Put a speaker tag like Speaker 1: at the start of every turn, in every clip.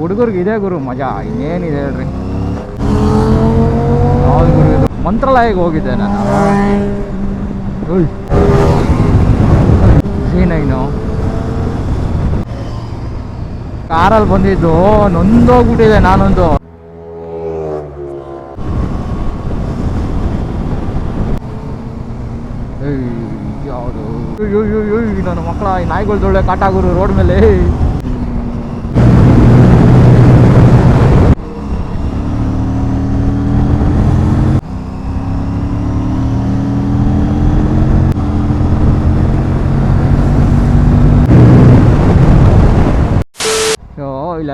Speaker 1: ಹುಡುಗರಿಗೆ ಇದೇ ಗುರು, ಮಜಾ, ಇನ್ನೇನಿದೆ ಹೇಳ್ರಿ. ಮಂತ್ರಾಲಯಕ್ಕೆ ಹೋಗಿದ್ದೆ ನಾನು. ಸಿ ನೈನು ಕಾರಲ್ಲಿ ಬಂದಿದ್ದು ನೊಂದೋಗ್ಬಿಟ್ಟಿದೆ ನಾನೊಂದು. ಯಾವುದು? ನನ್ನ ಮಕ್ಕಳ ಈ ನಾಯಿಗಳ್ದೊಳ್ಳೆ ಕಾಟಾಗುರು ರೋಡ್ ಮೇಲೆ ಸೊ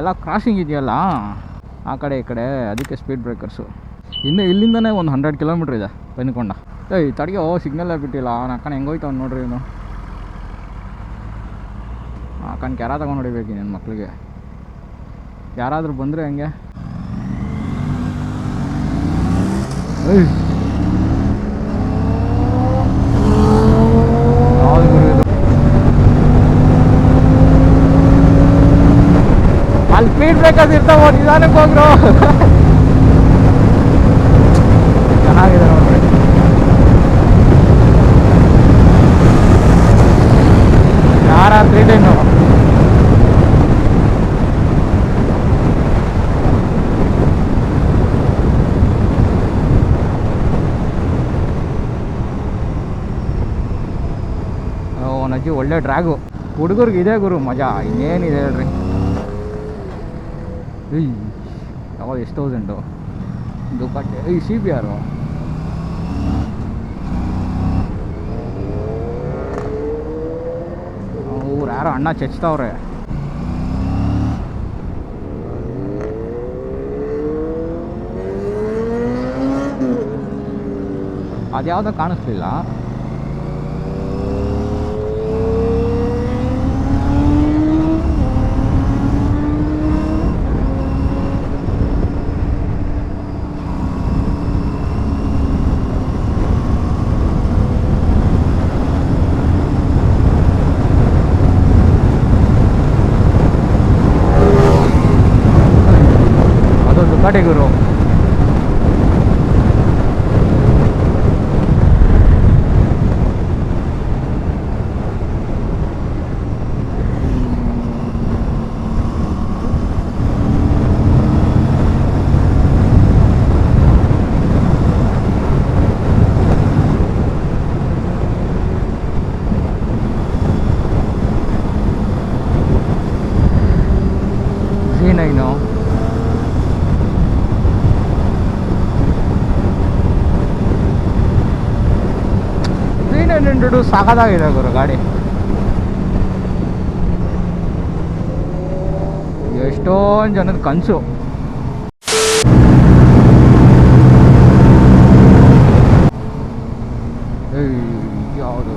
Speaker 1: ಇಲ್ಲೆಲ್ಲ ಕ್ರಾಸಿಂಗ್ ಇದೆಯಲ್ಲ? ಆ ಕಡೆ, ಈ ಕಡೆ. ಅದಕ್ಕೆ ಸ್ಪೀಡ್ ಬ್ರೇಕರ್ಸು ಇನ್ನು ಇಲ್ಲಿಂದನೇ ಒಂದು ಹಂಡ್ರೆಡ್ ಕಿಲೋಮೀಟ್ರ್ ಇದೆ ಪೆನ್ಕೊಂಡ ಏಯ್ ಓ ಸಿಗ್ನಲ್ಲೇ ಬಿಟ್ಟಿಲ್ಲ ಅಕ್ಕನ ಹೆಂಗೋಯ್ತು ಅವ್ನು ನೋಡ್ರಿ ಇವನು. ಅಕ್ಕನ ಕೆರ ತಗೊಂಡು ಹೊಡಿಬೇಕು ನನ್ನ ಮಕ್ಕಳಿಗೆ ಯಾರಾದರೂ ಬಂದರೆ ಹಂಗೆ. ಏಯ್ ಯಾವ್ದು ಗುರು ಇದು ಅಲ್ಲಿ ಸ್ಪೀಡ್ ಬ್ರೇಕರ್ಸ್ ಇರ್ತಾವ, ನಿಧಾನಕ್ಕೆ ಹೋಗ್ರು. ಚೆನ್ನಾಗಿದೆ ನೋಡ್ರಿ. ಯಾರ ತ್ರೀ ನಜ್ಜಿ ಒಳ್ಳೆ ಡ್ರ್ಯಾಗು ಹುಡುಗರಿಗೆ ಇದೇ ಗುರು, ಮಜಾ, ಇನ್ನೇನಿದೆ ಹೇಳ್ರಿ. ಏಯ್ ಯಾವಾಗ ಎಷ್ಟು ತೌಸಂಡು ದುಪ್ಪಟ್ಟೆ, ಏಯ್ ಸಿ ಪಿ ಆರು ಅವ್ರು ಯಾರೋ ಅಣ್ಣ ಚೆಚ್ತಾವ್ರೆ. ಅದ್ಯಾವುದೋ ಕಾಣಿಸ್ಲಿಲ್ಲ. गुरु ತ್ರೀ ಟು ಸಾಕಾಗಿದೆ ಗುರು ಗಾಡಿ. ಎಷ್ಟೊಂದು ಜನದ ಕನಸು ಯಾವುದು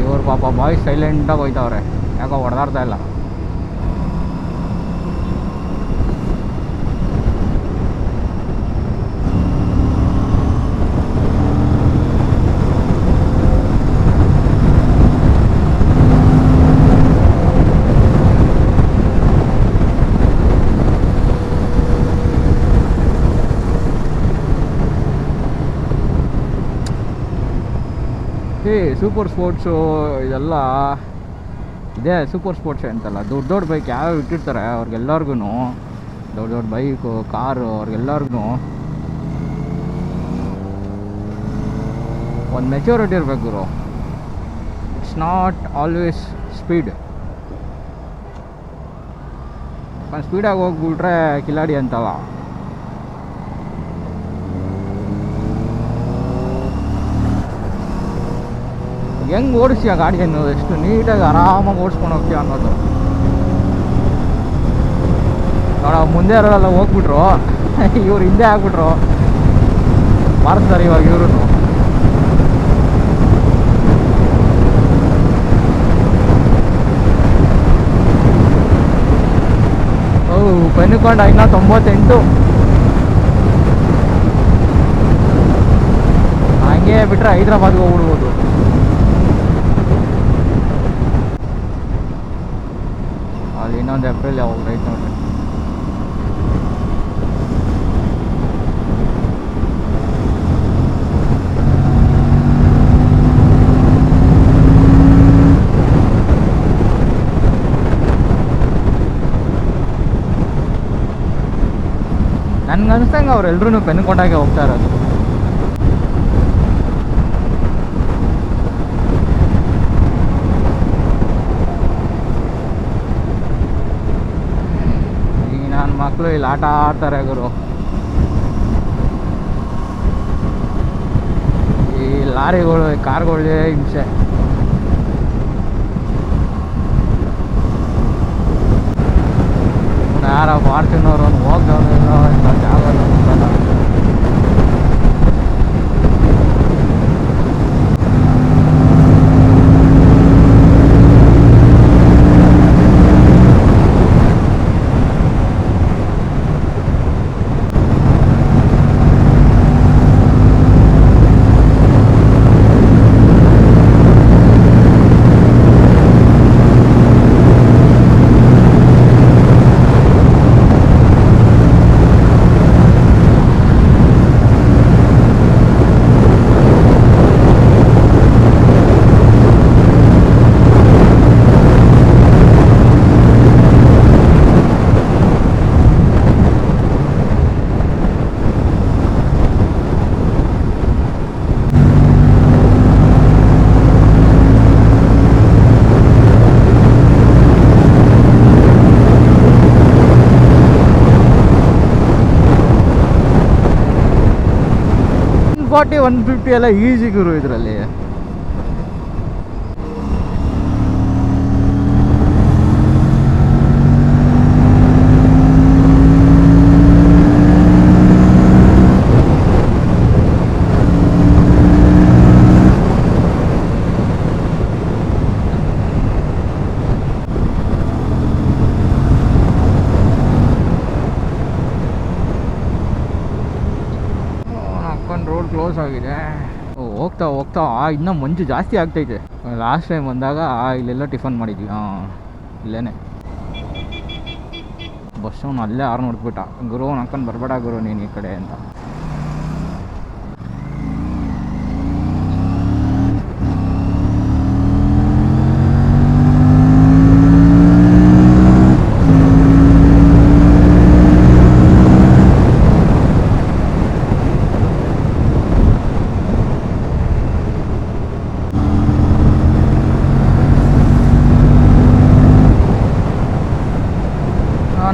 Speaker 1: ಇವ್ರು ಪಾಪ ಬಾಯ್ ಸೈಲೆಂಟಾಗಿ ಹೋಯ್ತವ್ರೆ. ಯಾಕೋ ಹೊಡೆದಾಡ್ತಾ ಇಲ್ಲ. ಸೂಪರ್ ಸ್ಪೋರ್ಟ್ಸು ಇದೆಲ್ಲ ಇದೆ ಸೂಪರ್ ಸ್ಪೋರ್ಟ್ಸ್ ಅಂತಲ್ಲ. ದೊಡ್ಡ ದೊಡ್ಡ ಬೈಕ್ ಯಾವ್ಯಾವ ಇಟ್ಟಿರ್ತಾರೆ ಅವ್ರಿಗೆಲ್ಲರಿಗೂ ದೊಡ್ಡ ದೊಡ್ಡ ಬೈಕು ಕಾರು ಅವ್ರಿಗೆಲ್ಲರಿಗೂ ಒಂದು ಮೆಚೂರಿಟಿ ಇರಬೇಕು ಗುರು. ಇಟ್ಸ್ ನಾಟ್ ಆಲ್ವೇಸ್ ಸ್ಪೀಡ್ ಸ್ಪೀಡಾಗಿ ಹೋಗ್ಬಿಟ್ರೆ ಕಿಲಾಡಿ ಅಂತವ. ಹೆಂಗೆ ಓಡಿಸ್ತೀಯ ಗಾಡಿ ಅನ್ನೋದು? ಎಷ್ಟು ನೀಟಾಗಿ ಆರಾಮಾಗಿ ಓಡಿಸ್ಕೊಂಡು ಹೋಗ್ತೀಯ ಅನ್ನೋದು. ನೋಡ ಮುಂದೆ ಇರೋರೆಲ್ಲ ಹೋಗ್ಬಿಟ್ರು. ಇವ್ರು ಹಿಂದೆ ಆಗ್ಬಿಟ್ರು. ಮಾಡ್ತಾರೆ ಇವಾಗ ಇವರು ಬೆನ್ನುಕೊಂಡ ಇನ್ನೂ ತೊಂಬತ್ತೆಂಟು. ಹಂಗೆ ಬಿಟ್ಟರೆ ಹೈದ್ರಾಬಾದ್ಗೆ ಹೋಗ್ಬಿಡ್ಬೋದು. ಇನ್ನೊಂದು ಏಪ್ರಿಲ್ ಯಾವಾಗ ರೈಟ್ ನೋಡ್ರಿ ನನ್ಗೆ ಅನ್ಸ್ತಂಗೆ ಅವ್ರೆಲ್ರೂ ಪೆನ್ ಕೊಂಡಾಗೆ ಹೋಗ್ತಾ ಇರೋದು ಈಗ ನನ್ನ ಮಕ್ಕಳು ಇಲ್ಲಿ ಆಟ ಆಡ್ತಾರೆ ಗುರು. ಈ ಲಾರಿಗಳು ಈ ಕಾರ್ಗಳೇ ಹಿಂಸೆ. ಯಾರ ಫಾರ್ಚುನರ್ ಫಾರ್ಟಿ ಒನ್ ಫಿಫ್ಟಿ ಎಲ್ಲ ಈಸಿ ಗುರು ಇದರಲ್ಲಿ ಹಾಕೊಂಡು ರೋಡ್ ಕ್ಲೋಸ್ ಆಗಿದೆ. ಹೋಗ್ತಾ ಹೋಗ್ತಾ. ಹೋಗ್ತಾ ಇನ್ನೂ ಮಂಜು ಜಾಸ್ತಿ ಆಗ್ತೈತೆ ಲಾಸ್ಟ್ ಟೈಮ್ ಬಂದಾಗ ಇಲ್ಲೆಲ್ಲ ಟಿಫನ್ ಮಾಡಿದ್ವಿ. ಹಾಂ ಇಲ್ಲೇ ಬಸ್ ಅವ್ನು ಅಲ್ಲೇ ಆರು ನೋಡ್ಬಿಟ್ಟ ಗುರು ಹಾಕೊಂಡು ಬರಬೇಡ ಗುರು ನೀನು ಈ ಕಡೆ ಅಂತ.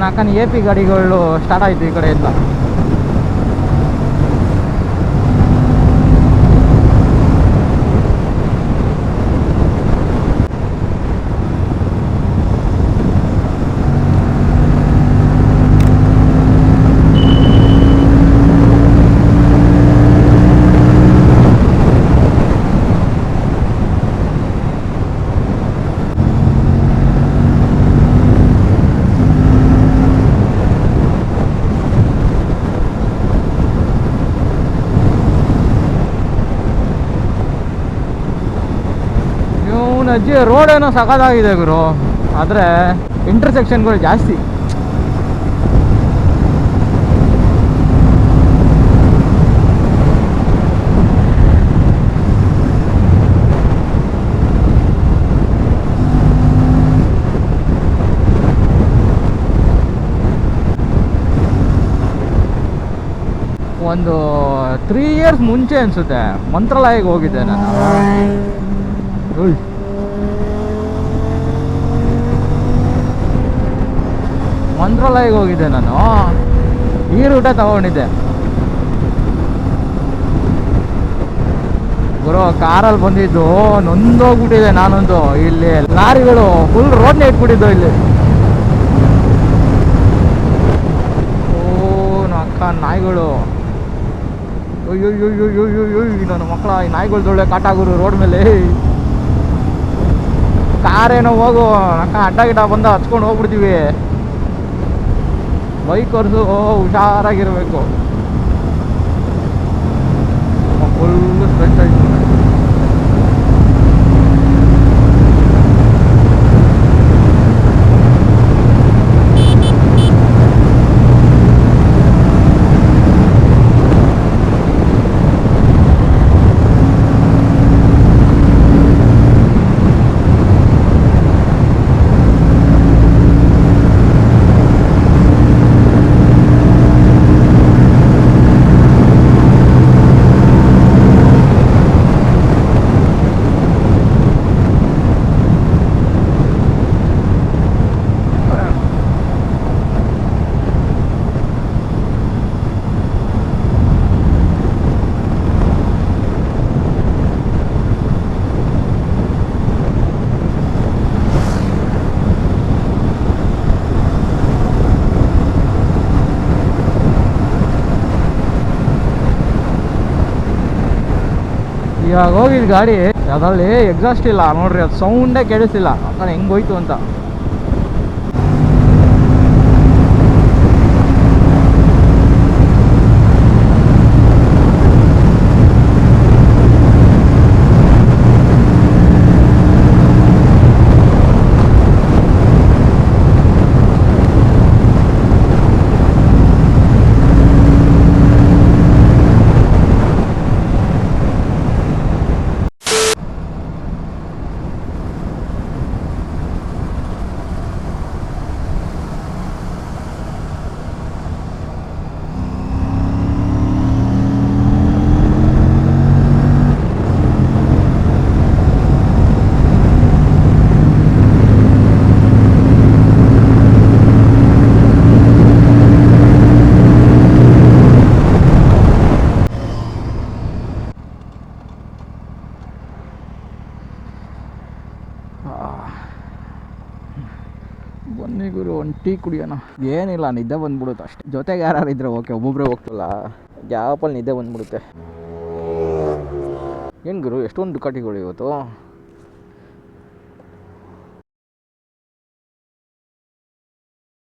Speaker 1: ಅಕ್ಕನ ಎ ಪಿ ಗಾಡಿಗಳು ಸ್ಟಾರ್ಟ್ ಆಯಿತು ಈ ಕಡೆಯಿಂದ ಇವನ ಅಜ್ಜಿ ರೋಡ್ ಏನೋ ಸಖತ್ತಾಗಿದೆ ಗುರು. ಆದರೆ ಇಂಟರ್ಸೆಕ್ಷನ್ಗಳು ಜಾಸ್ತಿ. ಒಂದು ತ್ರೀ ಇಯರ್ಸ್ ಮುಂಚೆ ಅನಿಸುತ್ತೆ. ಮಂತ್ರಾಲಯಕ್ಕೆ ಹೋಗಿದ್ದೆ ನಾನು. ಮಂತ್ರಾಲಯಕ್ಕೆ ಹೋಗಿದ್ದೆ ನಾನು. ಈ ರೂಟೇ ತಗೊಂಡಿದ್ದೆ. ಗುರು, ಕಾರಲ್ಲಿ ಬಂದಿದ್ದು ನೊಂದೋಗ್ಬಿಟ್ಟಿದೆ ನಾನೊಂದು. ಇಲ್ಲಿ ಲಾರಿಗಳು ಫುಲ್ ರೋಡ್ನೇ ಇಟ್ಬಿಟ್ಟಿದ್ದು ಇಲ್ಲಿ. ಓ ಅಕ್ಕ, ನಾಯಿಗಳು. ನನ್ನ ಮಕ್ಕಳ ಈ ನಾಯಿಗಳು ದೊಳ್ಳೆ ಕಾಟಾಗುರು ರೋಡ್ ಮೇಲೆ ಕಾರೇನೋ ಹೋಗು ಅಕ್ಕ ಅಡ್ಡ ಗಿಡ ಬಂದ ಹಚ್ಕೊಂಡು ಹೋಗ್ಬಿಡ್ತೀವಿ ಬೈಕರ್ಸು ಹುಷಾರಾಗಿರ್ಬೇಕು. ಫುಲ್ ಇವಾಗ ಹೋಗಿದ್ ಗಾಡಿ ಅದರಲ್ಲಿ ಎಕ್ಸಾಸ್ಟ್ ಇಲ್ಲ ನೋಡ್ರಿ ಅದು ಸೌಂಡೇ ಕೇಳಿಸ್ತಿಲ್ಲ ಹೆಂಗ್ ಹೋಯ್ತು ಅಂತ. ಗುರು ಒಂದು ಟೀ ಕುಡಿಯೋಣ. ಏನಿಲ್ಲ, ನಿದ್ದೆ ಬಂದ್ಬಿಡುತ್ತೆ ಅಷ್ಟೇ. ಜೊತೆಗೆ ಯಾರು ಇದ್ರೆ ಓಕೆ ಒಬ್ಬೊಬ್ಬರೇ ಹೋಗ್ತಲ್ಲ. ಗ್ಯಾಪಲ್ಲಿ ನಿದ್ದೆ ಬಂದ್ಬಿಡುತ್ತೆ. ಏನು ಗುರು, ಎಷ್ಟೊಂದು ದುಕಾಟಿಗಳು ಇವತ್ತು?